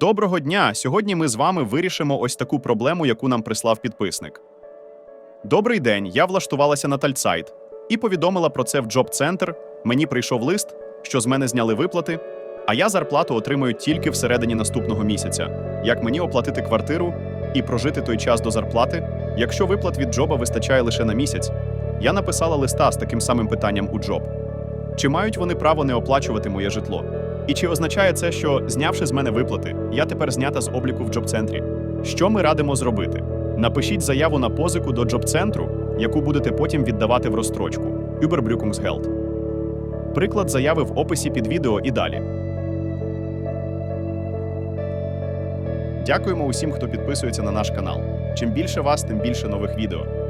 Доброго дня! Сьогодні ми з вами вирішимо ось таку проблему, яку нам прислав підписник. Добрий день, я влаштувалася на Тальцайт і повідомила про це в Джоб-центр. Мені прийшов лист, що з мене зняли виплати, а я зарплату отримую тільки всередині наступного місяця. Як мені оплатити квартиру і прожити той час до зарплати, якщо виплат від джоба вистачає лише на місяць? Я написала листа з таким самим питанням у джоб. Чи мають вони право не оплачувати моє житло? І чи означає це, що, знявши з мене виплати, я тепер знята з обліку в джоб-центрі? Що ми радимо зробити? Напишіть заяву на позику до джоб-центру, яку будете потім віддавати в розстрочку. Überbrückungsgeld. Приклад заяви в описі під відео і далі. Дякуємо усім, хто підписується на наш канал. Чим більше вас, тим більше нових відео.